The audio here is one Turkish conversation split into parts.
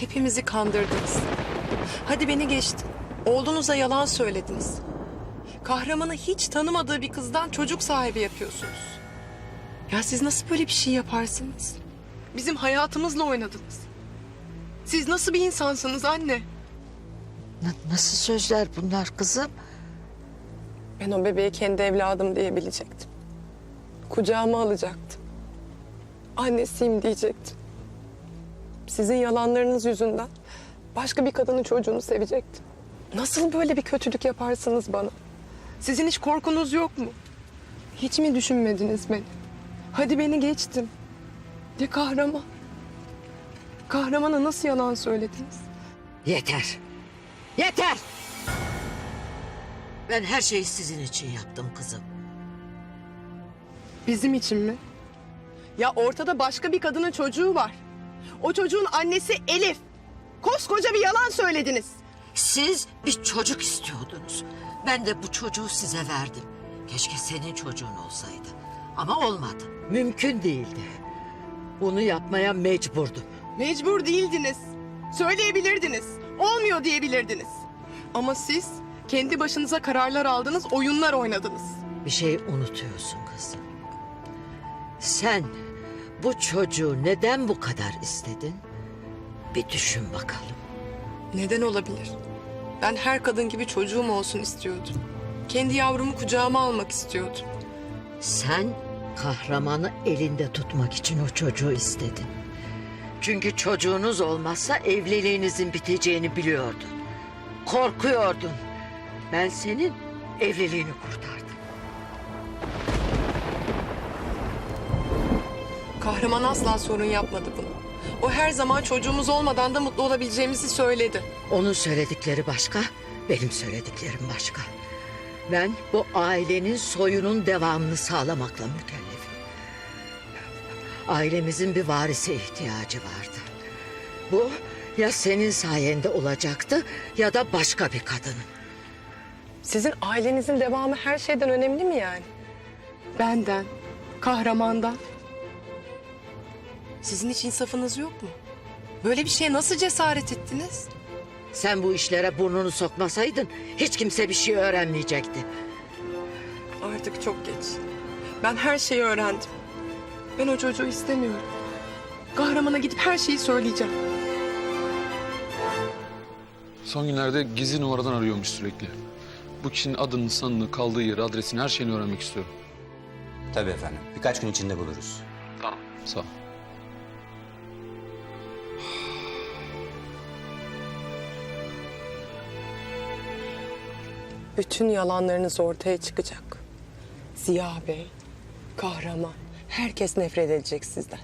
Hepimizi kandırdınız. Hadi beni geçti. Oğlunuza yalan söylediniz. Kahramanı hiç tanımadığı bir kızdan çocuk sahibi yapıyorsunuz. Ya siz nasıl böyle bir şey yaparsınız? Bizim hayatımızla oynadınız. Siz nasıl bir insansınız anne? Na- nasıl sözler bunlar kızım? Ben o bebeği kendi evladım diyebilecektim. Kucağıma alacaktım. Annesiyim diyecektim. Sizin yalanlarınız yüzünden başka bir kadının çocuğunu sevecektim. Nasıl böyle bir kötülük yaparsınız bana? Sizin hiç korkunuz yok mu? Hiç mi düşünmediniz beni? Hadi beni geçtim. Ya kahraman? Kahramana nasıl yalan söylediniz? Yeter. Yeter. Ben her şeyi sizin için yaptım kızım. Bizim için mi? Ya ortada başka bir kadının çocuğu var. O çocuğun annesi Elif. Koskoca bir yalan söylediniz. Siz bir çocuk istiyordunuz. Ben de bu çocuğu size verdim. Keşke senin çocuğun olsaydı. Ama olmadı. Mümkün değildi. Bunu yapmaya mecburdum. Mecbur değildiniz. Söyleyebilirdiniz. Olmuyor diyebilirdiniz. Ama siz kendi başınıza kararlar aldınız, oyunlar oynadınız. Bir şey unutuyorsun kızım. Sen bu çocuğu neden bu kadar istedin? Bir düşün bakalım. Neden olabilir? Ben her kadın gibi çocuğum olsun istiyordum. Kendi yavrumu kucağıma almak istiyordum. Sen kahramanı elinde tutmak için o çocuğu istedin. Çünkü çocuğunuz olmazsa evliliğinizin biteceğini biliyordun. Korkuyordun. Ben senin evliliğini kurtardım. Kahraman asla sorun yapmadı bunu. O her zaman çocuğumuz olmadan da mutlu olabileceğimizi söyledi. Onun söyledikleri başka, benim söylediklerim başka. Ben bu ailenin soyunun devamını sağlamakla mükellefim. Ailemizin bir varise ihtiyacı vardı. Bu ya senin sayende olacaktı ya da başka bir kadının. Sizin ailenizin devamı her şeyden önemli mi yani? Benden, kahramandan. Sizin hiç insafınız yok mu? Böyle bir şeye nasıl cesaret ettiniz? Sen bu işlere burnunu sokmasaydın hiç kimse bir şey öğrenmeyecekti. Artık çok geç. Ben her şeyi öğrendim. Ben o çocuğu istemiyorum. Kahramana gidip her şeyi söyleyeceğim. Son günlerde gizli numaradan arıyormuş sürekli. Bu kişinin adını, sanını, kaldığı yeri, adresini, her şeyini öğrenmek istiyorum. Tabii efendim. Birkaç gün içinde buluruz. Tamam. Sağ ol. Bütün yalanlarınız ortaya çıkacak. Ziya Bey, kahraman, herkes nefret edecek sizden.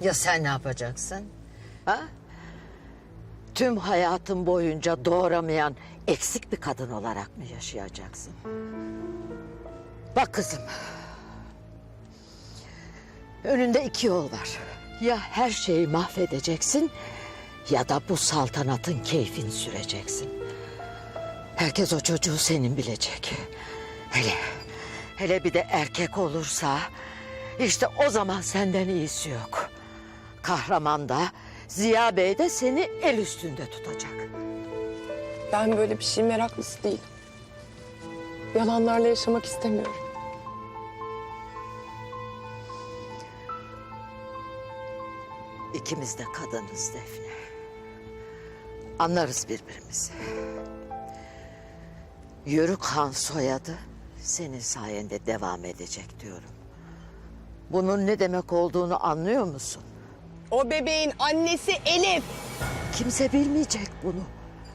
Ya sen ne yapacaksın? Ha? Tüm hayatın boyunca doğuramayan eksik bir kadın olarak mı yaşayacaksın? Bak kızım. Önünde iki yol var. Ya her şeyi mahvedeceksin ya da bu saltanatın keyfini süreceksin. Herkes o çocuğu senin bilecek. Hele hele bir de erkek olursa işte o zaman senden iyisi yok. Kahraman da Ziya Bey de seni el üstünde tutacak. Ben böyle bir şey meraklısı değilim. Yalanlarla yaşamak istemiyorum. İkimiz de kadınız Defne. Anlarız birbirimizi. Yörük Han soyadı senin sayende devam edecek diyorum. Bunun ne demek olduğunu anlıyor musun? O bebeğin annesi Elif. Kimse bilmeyecek bunu.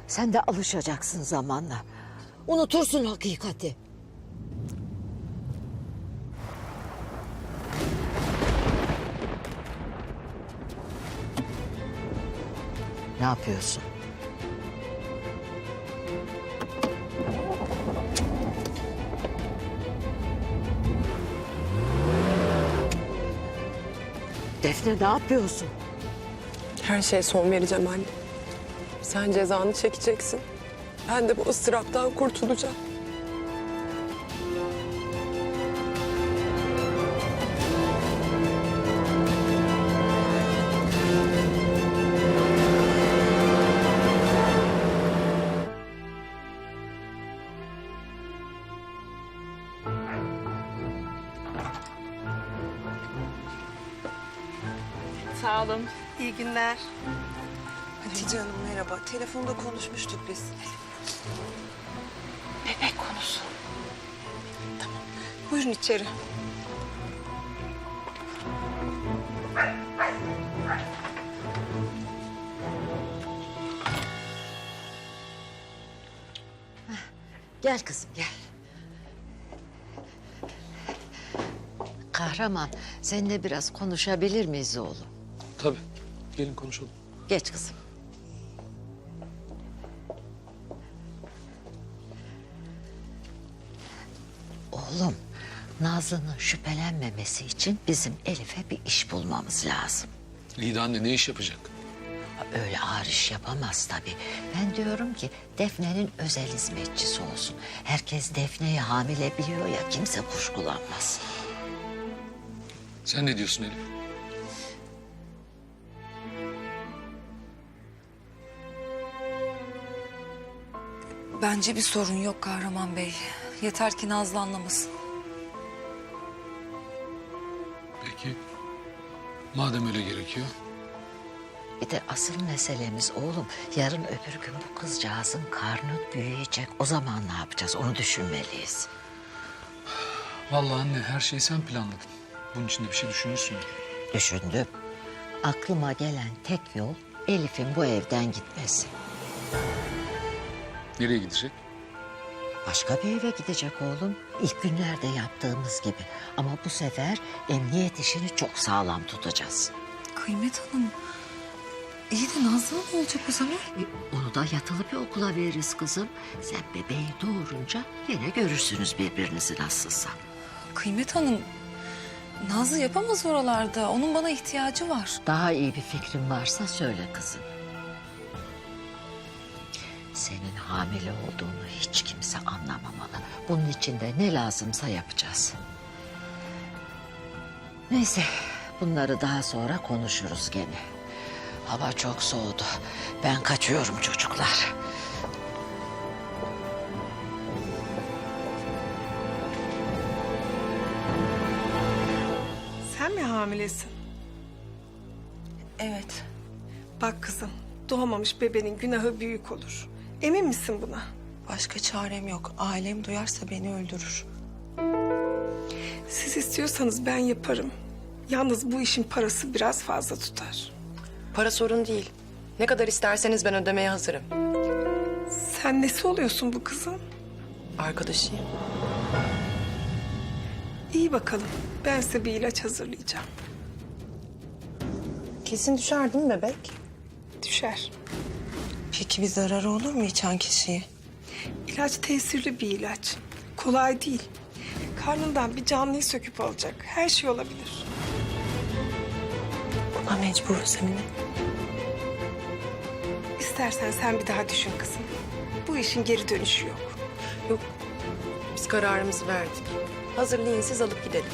Sen de alışacaksın zamanla. Unutursun hakikati. Ne yapıyorsun? Defne ne yapıyorsun? Her şeye son vereceğim anne. Sen cezanı çekeceksin. Ben de bu ıstıraptan kurtulacağım. Hatice Hanım merhaba. Telefonda konuşmuştuk biz. Bebek konusu. Tamam. Buyurun içeri. Gel kızım gel. Kahraman, seninle biraz konuşabilir miyiz oğlum? Tabii. Gelin konuşalım. Geç kızım. Oğlum, Nazlı'nın şüphelenmemesi için bizim Elif'e bir iş bulmamız lazım. De anne ne iş yapacak? Öyle ağır iş yapamaz tabii. Ben diyorum ki Defne'nin özel hizmetçisi olsun. Herkes Defne'yi hamile biliyor ya kimse kuşkulanmaz. Sen ne diyorsun Elif? Bence bir sorun yok Kahraman Bey. Yeter ki Nazlı anlamasın. Peki. Madem öyle gerekiyor. Bir de asıl meselemiz oğlum yarın öbür gün bu kızcağızın karnı büyüyecek. O zaman ne yapacağız onu düşünmeliyiz. Vallahi anne her şeyi sen planladın. Bunun için de bir şey düşünürsün. Düşündüm. Aklıma gelen tek yol Elif'in bu evden gitmesi. Nereye gidecek? Başka bir eve gidecek oğlum. İlk günlerde yaptığımız gibi. Ama bu sefer emniyet işini çok sağlam tutacağız. Kıymet Hanım. İyi de Nazlı ne olacak o zaman? E, Onu da yatılı bir okula veririz kızım. Sen bebeği doğurunca yine görürsünüz birbirinizi nasılsa. Kıymet Hanım. Nazlı yapamaz oralarda. Onun bana ihtiyacı var. Daha iyi bir fikrin varsa söyle kızım. Senin hamile olduğunu hiç kimse anlamamalı. Bunun için de ne lazımsa yapacağız. Neyse bunları daha sonra konuşuruz gene. Hava çok soğudu. Ben kaçıyorum çocuklar. Sen mi hamilesin? Evet. Bak kızım, doğmamış bebenin günahı büyük olur. Emin misin buna? Başka çarem yok. Ailem duyarsa beni öldürür. Siz istiyorsanız ben yaparım. Yalnız bu işin parası biraz fazla tutar. Para sorun değil. Ne kadar isterseniz ben ödemeye hazırım. Sen nesi oluyorsun bu kızın? Arkadaşıyım. İyi bakalım. Ben size bir ilaç hazırlayacağım. Kesin düşer değil mi bebek? Düşer. Peki bir zararı olur mu içen kişiye? İlaç tesirli bir ilaç. Kolay değil. Karnından bir canlıyı söküp alacak. Her şey olabilir. Buna mecburuz Emine. İstersen sen bir daha düşün kızım. Bu işin geri dönüşü yok. Yok. Biz kararımızı verdik. Hazırlayın siz alıp gidelim.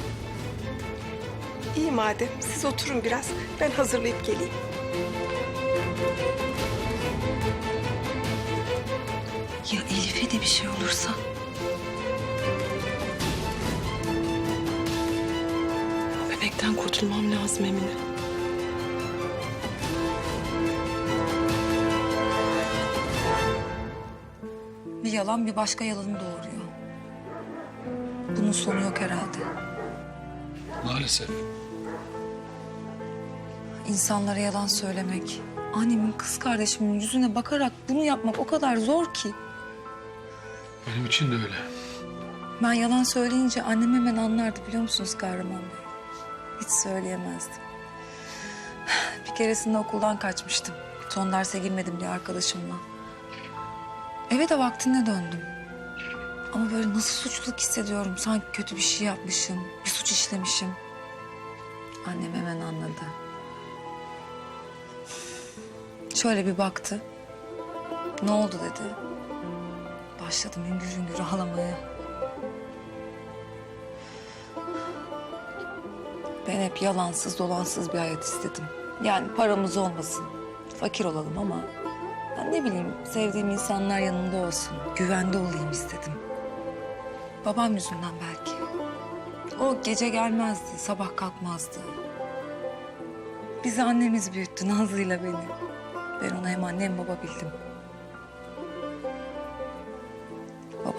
İyi madem siz oturun biraz. Ben hazırlayıp geleyim. Elif'e de bir şey olursa? Bebekten kurtulmam lazım Emine. Bir yalan bir başka yalanı doğuruyor. Bunun sonu yok herhalde. Maalesef. İnsanlara yalan söylemek, annemin kız kardeşimin yüzüne bakarak bunu yapmak o kadar zor ki. Benim için de öyle. Ben yalan söyleyince annem hemen anlardı biliyor musunuz Kahraman Bey? Hiç söyleyemezdim. Bir keresinde okuldan kaçmıştım. Son derse girmedim diye arkadaşımla. Eve de vaktinde döndüm. Ama böyle nasıl suçluluk hissediyorum. Sanki kötü bir şey yapmışım, bir suç işlemişim. Annem hemen anladı. Şöyle bir baktı. Ne oldu dedi. Başladım hüngür hüngür ağlamaya. Ben hep yalansız dolansız bir hayat istedim. Yani paramız olmasın, fakir olalım ama... Ben ne bileyim sevdiğim insanlar yanımda olsun, güvende olayım istedim. Babam yüzünden belki. O gece gelmezdi, sabah kalkmazdı. Bizi annemiz büyüttü Nazlı'yla beni. Ben onu hem anne hem baba bildim.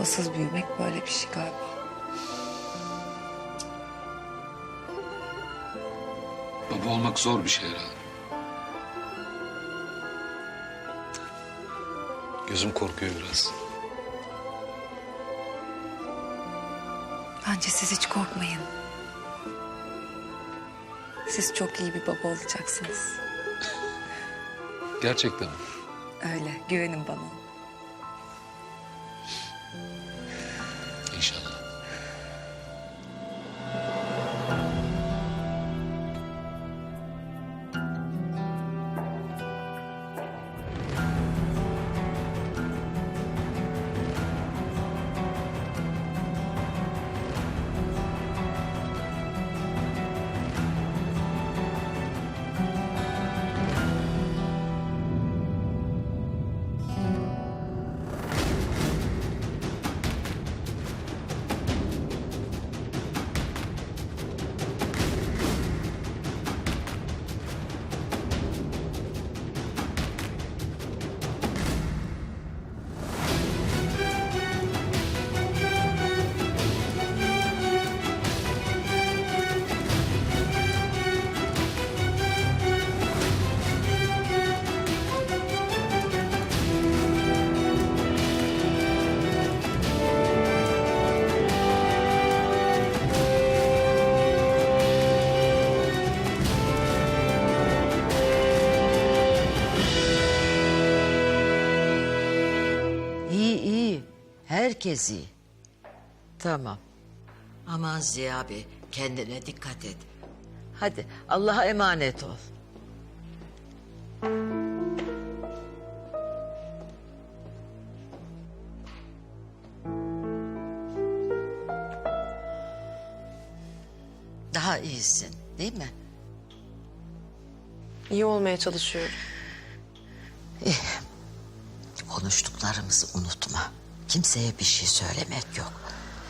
Babasız büyümek böyle bir şey galiba. Baba olmak zor bir şey herhalde. Gözüm korkuyor biraz. Bence siz hiç korkmayın. Siz çok iyi bir baba olacaksınız. Gerçekten. Öyle, güvenin bana. İyi iyi. Herkes iyi. Tamam. Aman Ziya Bey kendine dikkat et. Hadi Allah'a emanet ol. Daha iyisin değil mi? İyi olmaya çalışıyorum. Konuştuklarımızı unutma. Kimseye bir şey söylemek yok.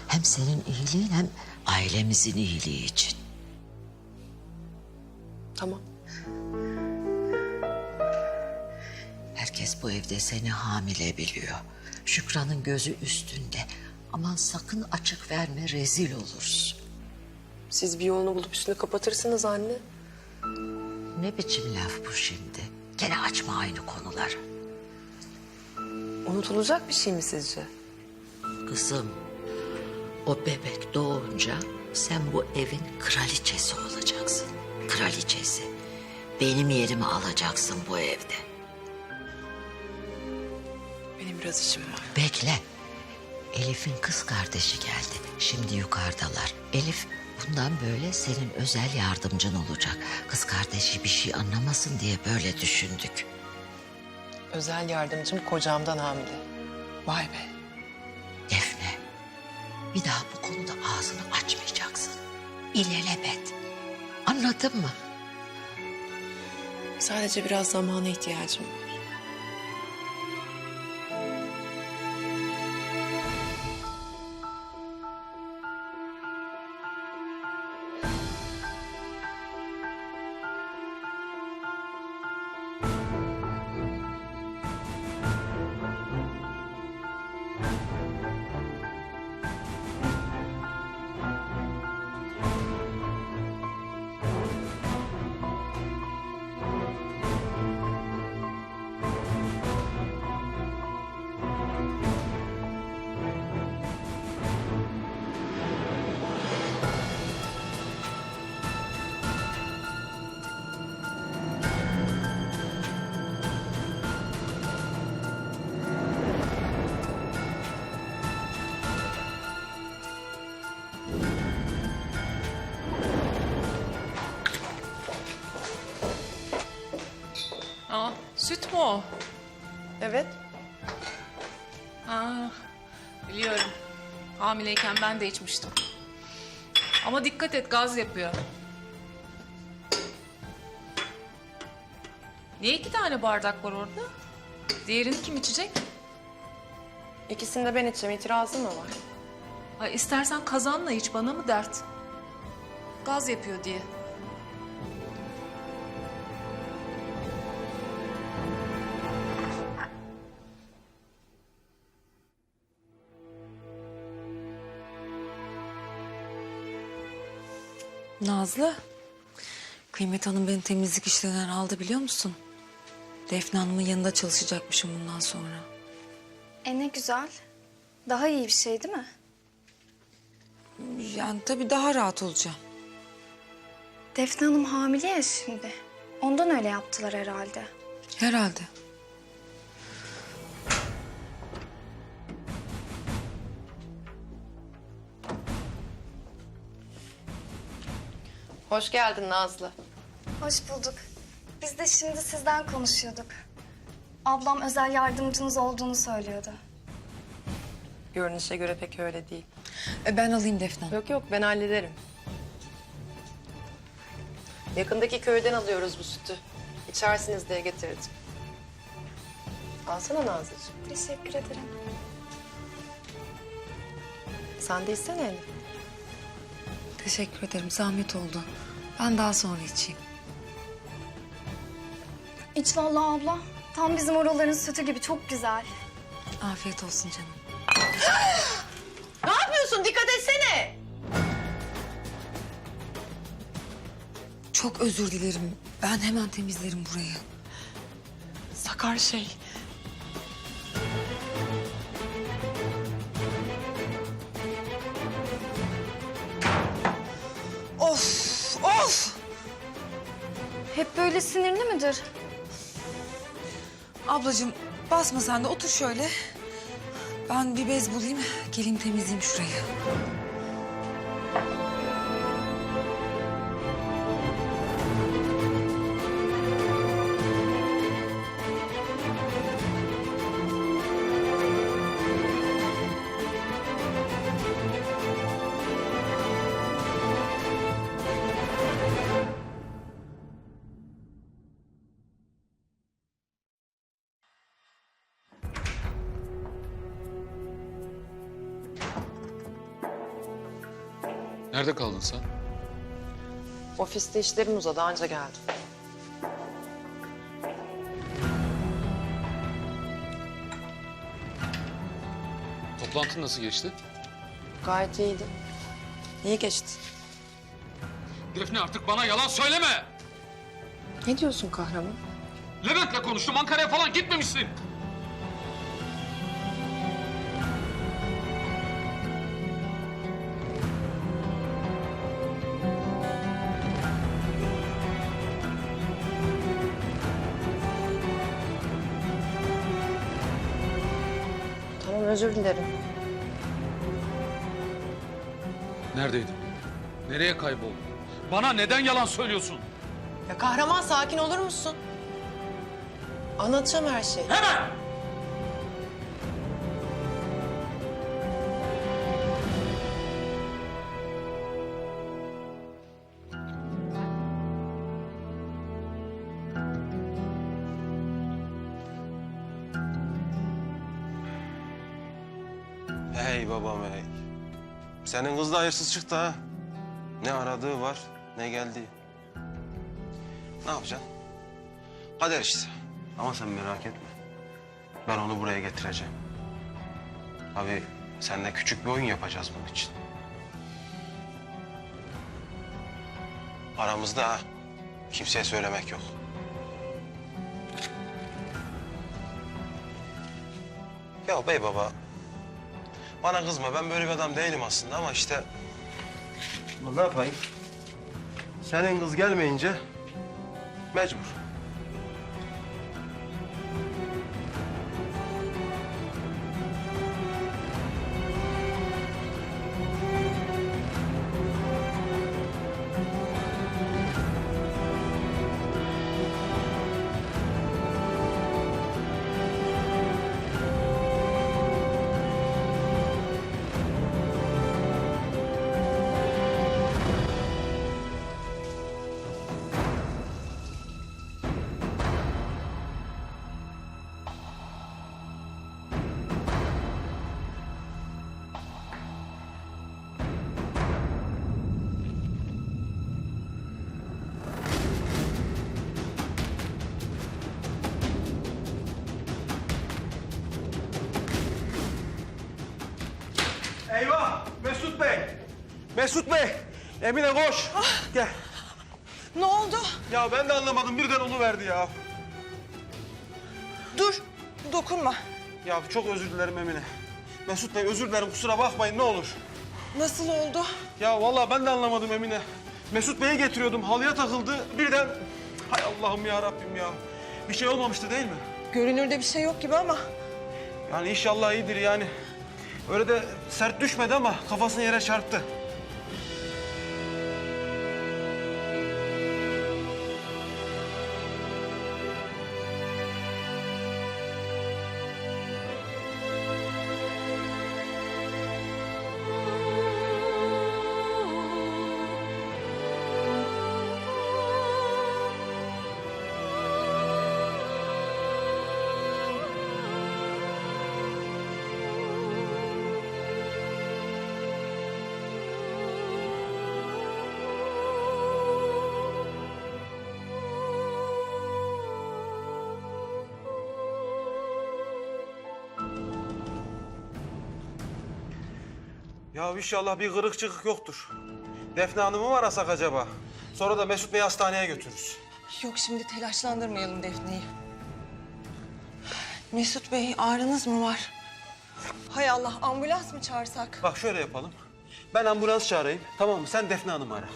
Hem senin iyiliğin hem ailemizin iyiliği için. Tamam. Herkes bu evde seni hamile biliyor. Şükran'ın gözü üstünde. Aman sakın açık verme rezil olursun. Siz bir yolunu bulup üstünü kapatırsınız anne. Ne biçim laf bu şimdi? Gene açma aynı konuları. Unutulacak bir şey mi sizce? Kızım, o bebek doğunca sen bu evin kraliçesi olacaksın. Kraliçesi. Benim yerimi alacaksın bu evde. Benim biraz işim var. Bekle. Elif'in kız kardeşi geldi. Şimdi yukarıdalar. Elif bundan böyle senin özel yardımcın olacak. Kız kardeşi bir şey anlamasın diye böyle düşündük. Özel yardımcım kocamdan hamile. Vay be. Defne, bir daha bu konuda ağzını açmayacaksın. İlelebet. Anladın mı? Sadece biraz zamana ihtiyacım var. Mü o? Evet. Aa, biliyorum. Hamileyken ben de içmiştim. Ama dikkat et gaz yapıyor. Niye iki tane bardak var orada? Diğerini kim içecek? İkisini de ben içeceğim. İtirazın mı var? Ay istersen kazanla iç bana mı dert? Gaz yapıyor diye. Nazlı, Kıymet Hanım beni temizlik işlerinden aldı biliyor musun? Defne Hanım'ın yanında çalışacakmışım bundan sonra. E ne güzel. Daha iyi bir şey değil mi? Yani tabii daha rahat olacağım. Defne Hanım hamile ya şimdi. Ondan öyle yaptılar herhalde. Herhalde. Hoş geldin Nazlı. Hoş bulduk. Biz de şimdi sizden konuşuyorduk. Ablam özel yardımcınız olduğunu söylüyordu. Görünüşe göre pek öyle değil. E, ben alayım Defne. Yok yok ben hallederim. Yakındaki köyden alıyoruz bu sütü. İçersiniz diye getirdim. Alsana Nazlıcığım. Teşekkür ederim. Sen de içsene Elif. Teşekkür ederim. Zahmet oldu. Ben daha sonra içeyim. İç vallahi abla. Tam bizim oraların sütü gibi çok güzel. Afiyet olsun canım. Ne yapıyorsun? Dikkat etsene. Çok özür dilerim. Ben hemen temizlerim burayı. Sakar şey. Hep böyle sinirli midir? Ablacığım basma sen de otur şöyle. Ben bir bez bulayım. Geleyim temizleyeyim şurayı. Nerede kaldın sen? Ofiste işlerim uzadı anca geldim. Toplantın nasıl geçti? Gayet iyiydi. İyi geçti. Defne artık bana yalan söyleme! Ne diyorsun kahraman? Levent'le konuştum Ankara'ya falan gitmemişsin. Özür dilerim. Neredeydin? Nereye kayboldun? Bana neden yalan söylüyorsun? Ya kahraman sakin olur musun? Anlatacağım her şeyi. Hemen! Hey babam hey. Senin kız da hayırsız çıktı ha. Ne aradığı var ne geldiği. Ne yapacaksın? Kader işte. Ama sen merak etme. Ben onu buraya getireceğim. Abi seninle küçük bir oyun yapacağız bunun için. Aramızda. Kimseye söylemek yok. Ya bey baba, bana kızma ben böyle bir adam değilim aslında ama işte... Ne yapayım? Senin kız gelmeyince mecbur. Mesut Bey! Emine koş. Gel. Ne oldu? Ya ben de anlamadım birden verdi ya. Dur. Dokunma. Ya çok özür dilerim Emine. Mesut Bey özür dilerim kusura bakmayın ne olur. Nasıl oldu? Ya vallahi ben de anlamadım Emine. Mesut Bey'e getiriyordum halıya takıldı birden. Hay Allah'ım ya Rabbim ya. Bir şey olmamıştı değil mi? Görünürde bir şey yok gibi ama. Yani inşallah iyidir yani. Öyle de sert düşmedi ama kafasını yere çarptı. Ya inşallah bir kırık çıkık yoktur. Defne Hanım'ı mı arasak acaba? Sonra da Mesut Bey'i hastaneye götürürüz. Yok şimdi telaşlandırmayalım Defne'yi. Mesut Bey ağrınız mı var? Hay Allah ambulans mı çağırsak? Bak şöyle yapalım. Ben ambulans çağırayım. Tamam mı? Sen Defne Hanım'ı ara.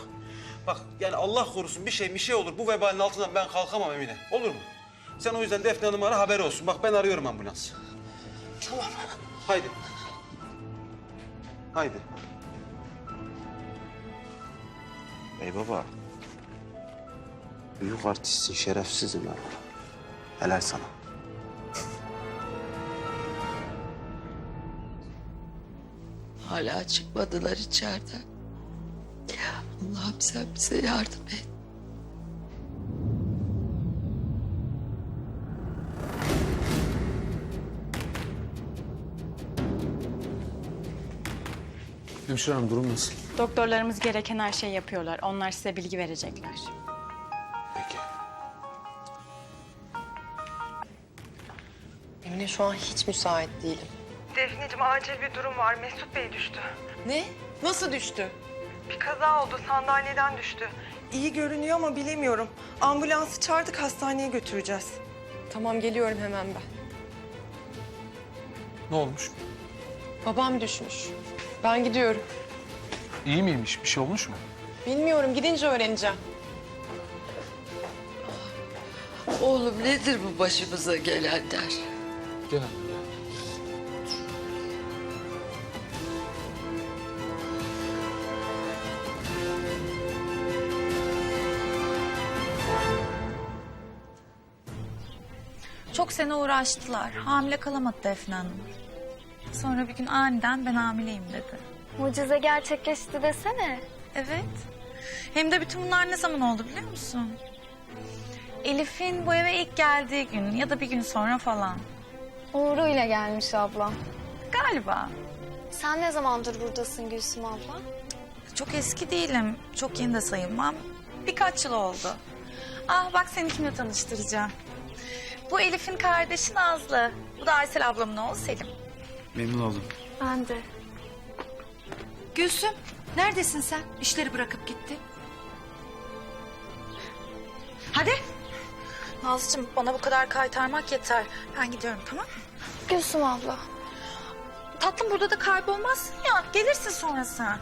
Bak yani Allah korusun bir şey bir şey olur. Bu vebalin altından ben kalkamam Emine. Olur mu? Sen o yüzden Defne Hanım'ı ara haberi olsun. Bak ben arıyorum ambulans. Tamam. Haydi. Haydi. Bey baba. Büyük artistsin, şerefsizim ya. Helal sana. Hala çıkmadılar içeriden. Allah'ım sen bize yardım et. Hemşire hanım durum nasıl? Doktorlarımız gereken her şeyi yapıyorlar. Onlar size bilgi verecekler. Peki. Emine şu an hiç müsait değilim. Defneciğim acil bir durum var. Mesut Bey düştü. Ne? Nasıl düştü? Bir kaza oldu. Sandalyeden düştü. İyi görünüyor ama bilemiyorum. Ambulansı çağırdık hastaneye götüreceğiz. Tamam geliyorum hemen ben. Ne olmuş? Babam düşmüş. Ben gidiyorum. İyi miymiş? Bir şey olmuş mu? Bilmiyorum gidince öğreneceğim. Oğlum nedir bu başımıza gelenler? Gel anne. Çok sene uğraştılar. Hamile kalamadı Defne Hanım. Sonra bir gün aniden ben hamileyim dedi. Mucize gerçekleşti desene. Evet. Hem de bütün bunlar ne zaman oldu biliyor musun? Elif'in bu eve ilk geldiği gün ya da bir gün sonra falan. Uğur'u ile gelmiş ablam. Galiba. Sen ne zamandır buradasın Gülsüm abla? Çok eski değilim. Çok yeni de sayılmam. Birkaç yıl oldu. Ah bak seni kimle tanıştıracağım. Bu Elif'in kardeşi Nazlı. Bu da Aysel ablamın oğlu Selim. Memnun oldum. Ben de. Gülsüm, neredesin sen? İşleri bırakıp gitti. Hadi. Nazlıcığım bana bu kadar kaytarmak yeter. Ben gidiyorum tamam mı? Gülsüm abla. Tatlım burada da kaybolmazsın ya. Gelirsin sonra sen.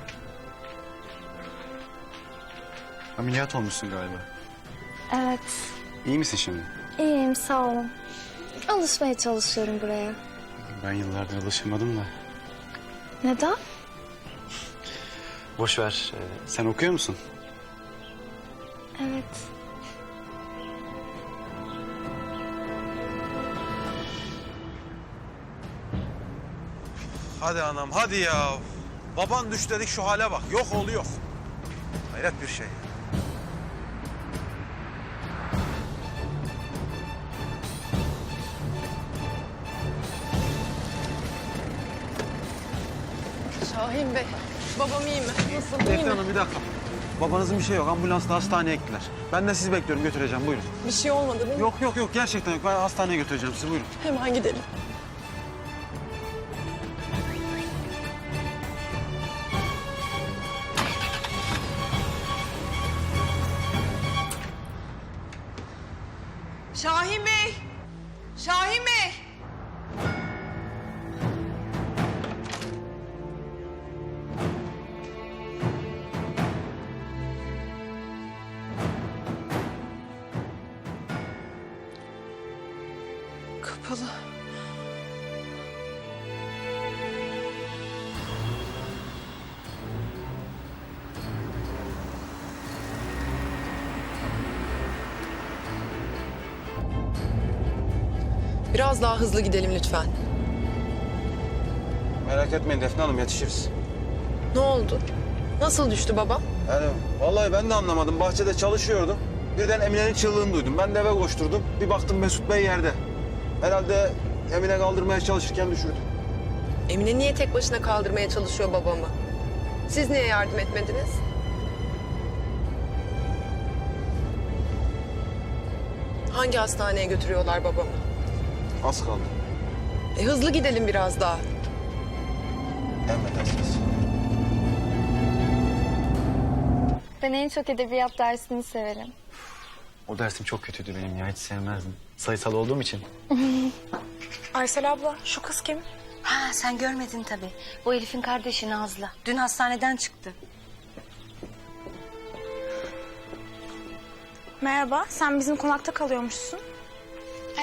Ameliyat olmuşsun galiba. Evet. İyi misin şimdi? İyiyim sağ olun. Alışmaya çalışıyorum buraya. Ben yıllardır alışamadım da. Neden? Boş ver. Ee, sen okuyor musun? Evet. Hadi anam hadi ya. Baban düş dedik şu hale bak. Yok oğlu yok. Hayret bir şey. Şahin Bey, babam iyi mi? Nasıl, iyi Defne mi? Hanım bir dakika. Babanızın bir şey yok. Ambulansla hastaneye gittiler. Ben de sizi bekliyorum götüreceğim buyurun. Bir şey olmadı değil mi? Yok yok yok gerçekten yok. Ben hastaneye götüreceğim sizi buyurun. Hemen gidelim. Biraz daha hızlı gidelim lütfen. Merak etmeyin Defne Hanım yetişiriz. Ne oldu? Nasıl düştü babam? Yani vallahi ben de anlamadım. Bahçede çalışıyordum. Birden Emine'nin çığlığını duydum. Ben de eve koşturdum. Bir baktım Mesut Bey yerde. Herhalde Emine kaldırmaya çalışırken düşürdü. Emine niye tek başına kaldırmaya çalışıyor babamı? Siz niye yardım etmediniz? Hangi hastaneye götürüyorlar babamı? Az kaldı. E hızlı gidelim biraz daha. Emredersiniz. Ben en çok edebiyat dersini severim. O dersim çok kötüydü benim ya hiç sevmezdim. Sayısal olduğum için. Aysel abla şu kız kim? Ha sen görmedin tabii. Bu Elif'in kardeşi Nazlı. Dün hastaneden çıktı. Merhaba sen bizim konakta kalıyormuşsun.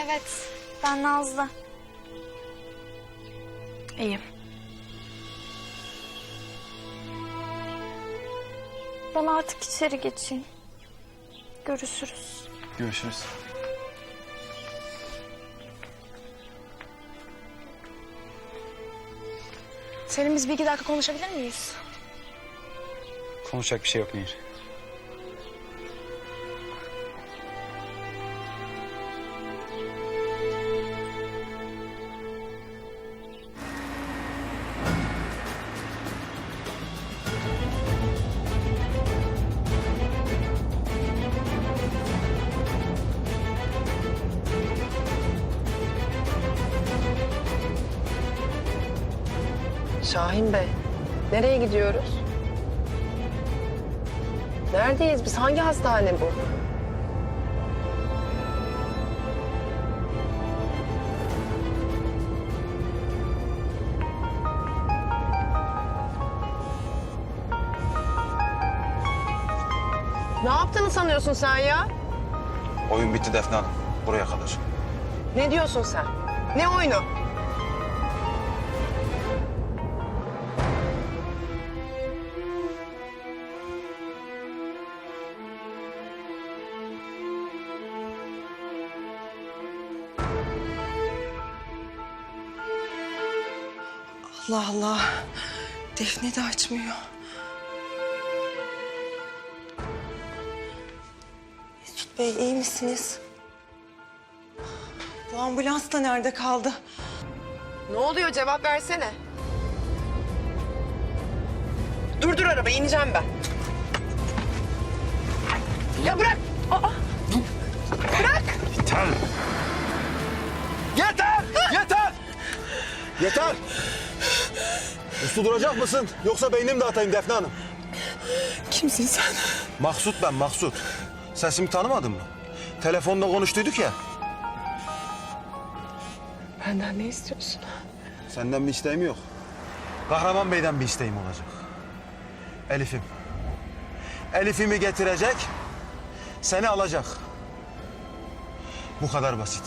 Evet, ben Nazlı. İyiyim. Ben artık içeri geçeyim. Görüşürüz. Görüşürüz. Senin biz bir iki dakika konuşabilir miyiz? Konuşacak bir şey yok Nehir. Nereye gidiyoruz? Neredeyiz biz? Hangi hastane bu? Ne yaptığını sanıyorsun sen ya? Oyun bitti Defne Hanım. Buraya kadar. Ne diyorsun sen? Ne oyunu? Allah Allah. Defne de açmıyor. Mesut Bey iyi misiniz? Bu ambulans da nerede kaldı? Ne oluyor cevap versene. Durdur arabayı ineceğim ben. Ya bırak. Aa. Bırak. Yeter! Yeter! Yeter! Yeter! Uslu duracak mısın? Yoksa beynimi dağıtayım Defne Hanım. Kimsin sen? Maksut ben Maksut. Sesimi tanımadın mı? Telefonda konuştuyduk ya. Benden ne istiyorsun? Senden bir isteğim yok. Kahraman Bey'den bir isteğim olacak. Elif'im. Elif'imi getirecek, seni alacak. Bu kadar basit.